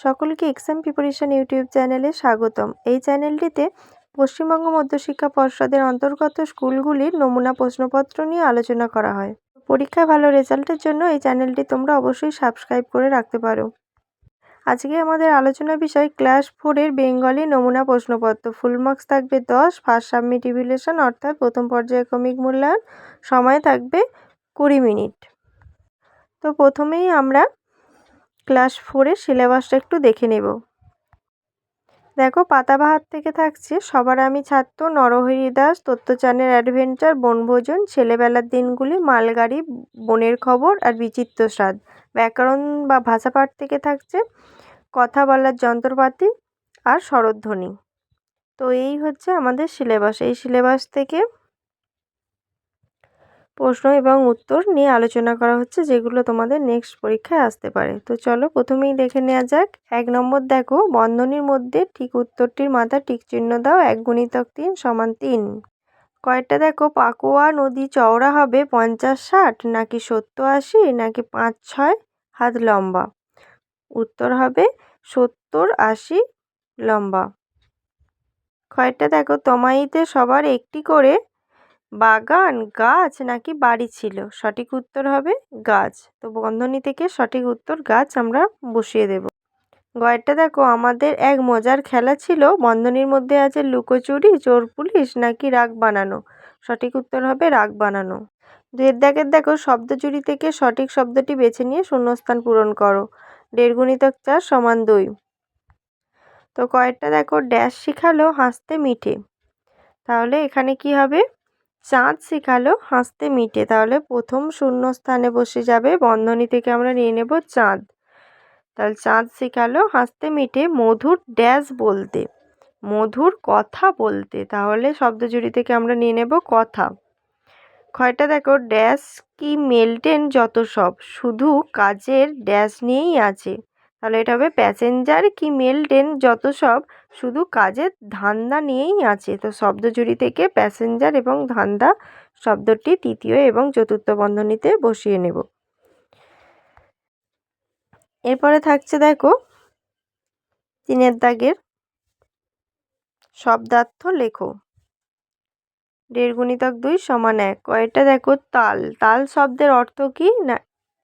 সকলকে exam preparation YouTube চ্যানেলে স্বাগতম। এই চ্যানেলটিতে পশ্চিমবঙ্গ মধ্যশিক্ষা পর্ষদের অন্তর্গত স্কুলগুলির নমুনা প্রশ্নপত্র নিয়ে আলোচনা করা হয়। পরীক্ষায় ভালো রেজাল্টের জন্য এই চ্যানেলটি তোমরা অবশ্যই সাবস্ক্রাইব করে রাখতে পারো। আজকে আমাদের আলোচনা বিষয় ক্লাস ফোরের বেঙ্গলি নমুনা প্রশ্নপত্র। ফুল মার্কস থাকবে দশ, ফার্স্ট সাবমিট ইভিলেশন অর্থাৎ প্রথম পর্যায়ে পর্যায়ক্রমিক মূল্যায়ন। সময় থাকবে কুড়ি মিনিট। তো প্রথমেই আমরা ক্লাস ফোরের সিলেবাসটা একটু দেখে নেব। দেখো পাতাবাহার থেকে থাকছে, সবার আমি ছাত্র নরহরি দাস তত্ত্বচানের অ্যাডভেঞ্চার, বনভোজন, ছেলেবেলার দিনগুলি, মালগাড়ি, বনের খবর আর বিচিত্র স্বাদ ব্যাকরণ বা ভাষাপাঠ থেকে থাকছে, কথা বলার যন্ত্রপাতি আর স্বরধ্বনি। তো এই হচ্ছে আমাদের সিলেবাস। এই সিলেবাস থেকে প্রশ্ন এবং উত্তর নিয়ে আলোচনা করা হচ্ছে, যেগুলো তোমাদের নেক্সট পরীক্ষায় আসতে পারে। তো চলো প্রথমেই দেখে নেওয়া যাক। এক নম্বর দেখো, বন্ধনীর মধ্যে ঠিক উত্তরটির মাথা ঠিক চিহ্ন দাও, এক গুণিতক তিন সমান তিন। কয়েকটা দেখো, পাকুয়া নদী চওড়া হবে পঞ্চাশ ষাট, নাকি সত্তর আশি, নাকি পাঁচ ছয়, হাত লম্বা? উত্তর হবে সত্তর আশি, লম্বা। কয়েকটা দেখো, তমাইতে সবার একটি করে বাগান, গাছ নাকি বাড়ি ছিল? সঠিক উত্তর হবে গাছ। তো বন্ধনী থেকে সঠিক উত্তর গাছ আমরা বসিয়ে দেব। গয়েরটা দেখো, আমাদের এক মজার খেলা ছিল। বন্ধনীর মধ্যে আছে লুকোচুরি, চোর পুলিশ নাকি রাগ বানানো? সঠিক উত্তর হবে রাগ বানানো। দুয়ের দাগের দেখো, শব্দচুরি থেকে সঠিক শব্দটি বেছে নিয়ে শূন্যস্থান পূরণ করো। দেড় গুণিতক চার সমান দুই। তো কয়েকটা দেখো, ড্যাশ শিখালো হাসতে মিঠে। তাহলে এখানে কি হবে? চাঁদ শেখালো হাসতে মিটে। তাহলে প্রথম শূন্য স্থানে বসে যাবে বন্ধনী থেকে আমরা নিয়ে নেব চাঁদ। তাহলে চাঁদ শেখালো হাসতে মিটে মধুর ড্যাশ বলতে, মধুর কথা বলতে। তাহলে শব্দজুড়ি থেকে আমরা নিয়ে নেব কথা। ক্ষয়টা দেখো, ড্যাশ কি মেলটেন যত সব, শুধু কাজের ড্যাশ নিয়েই আছে। তাহলে এটা হবে প্যাসেঞ্জার কি মেল ট্রেন যত সব, শুধু কাজের ধান্দা নিয়েই আছে। তো শব্দজুড়ি থেকে প্যাসেঞ্জার এবং ধান্দা শব্দটি তৃতীয় এবং চতুর্থ বন্ধনীতে বসিয়ে নেব। এরপরে থাকছে দেখো তিনের দাগের শব্দার্থ লেখো। দেড় গুণিতক দুই সমান এক। কয়টা দেখো তাল। তাল শব্দের অর্থ কি? না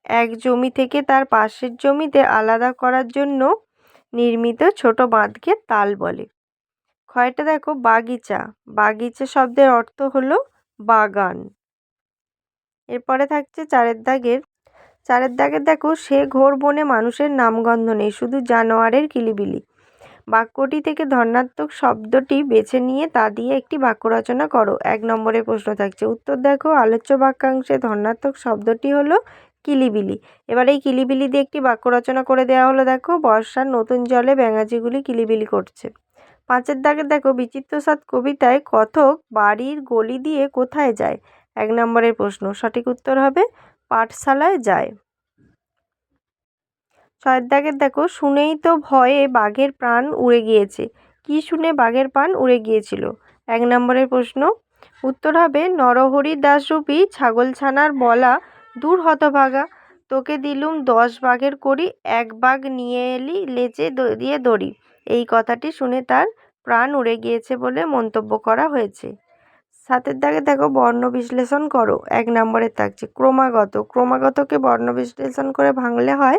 এক জমি থেকে তার পাশের জমিতে আলাদা করার জন্য নির্মিত ছোট বাঁধকে তাল বলে। ক্ষয়টা দেখো বাগিচা। বাগিচা শব্দের অর্থ হলো বাগান। এরপরে থাকছে চারের দাগের। চারের দাগের দেখো, সে ঘোর বনে মানুষের নামগন্ধ নেই, শুধু জানোয়ারের কিলিবিলি। বাক্যটি থেকে ধর্নাত্মক শব্দটি বেছে নিয়ে তা দিয়ে একটি বাক্য রচনা করো। এক নম্বরের প্রশ্ন থাকছে, উত্তর দেখো, আলোচ্য বাক্যাংশে ধর্নাত্মক শব্দটি হলো কিলিবিলি। এবার এই কিলিবিলি দিয়ে একটি বাক্য রচনা করে দেওয়া হলো, দেখো, বর্ষার নতুন জলে ব্যাঙাচিগুলি কিলিবিলি করছে। পাঁচের দাগে দেখো বিচিত্র সাত কবিতায় কথক বাড়ির গলি দিয়ে কোথায় যায়? এক নম্বরের প্রশ্ন, সঠিক উত্তর হবে, পাঠশালায় যায়। ছয়ের দাগের দেখো, শুনেই তো ভয়ে বাঘের প্রাণ উড়ে গিয়েছে। কি শুনে বাঘের প্রাণ উড়ে গিয়েছিল? এক নম্বরের প্রশ্ন, উত্তর হবে নরহরি দাসরূপী ছাগলছানার বলা দূর হতভাগা। তোকে দিলুম দশ বাঘের করি এক বাঘ নিয়ে এলি লেজে দিয়ে দড়ি। এই কথাটি শুনে তার প্রাণ উড়ে গিয়েছে বলে মন্তব্য করা হয়েছে। সাতের দাগে দেখো বর্ণ বিশ্লেষণ করো। এক নম্বরে থাকছে ক্রমাগত। ক্রমাগতকে বর্ণ বিশ্লেষণ করে ভাঙলে হয়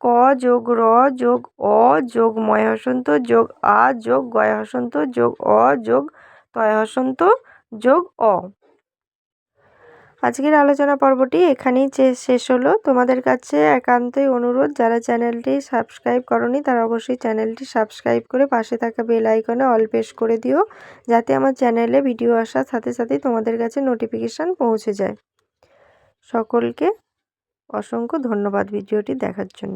ক যোগ র যোগ অ যোগ ময় হসন্ত যোগ আ যোগ গয় হসন্ত যোগ অ যোগ তয় হসন্ত যোগ অ। আজকের আলোচনা পর্বটি এখানেই শেষ হলো। তোমাদের কাছে একান্তই অনুরোধ, যারা চ্যানেলটি সাবস্ক্রাইব করনি তারা অবশ্যই চ্যানেলটি সাবস্ক্রাইব করে পাশে থাকা বেল আইকনে অল প্রেস করে দিও, যাতে আমার চ্যানেলে ভিডিও আসার সাথে সাথেই তোমাদের কাছে নোটিফিকেশান পৌঁছে যায়। সকলকে অসংখ্য ধন্যবাদ ভিডিওটি দেখার জন্য।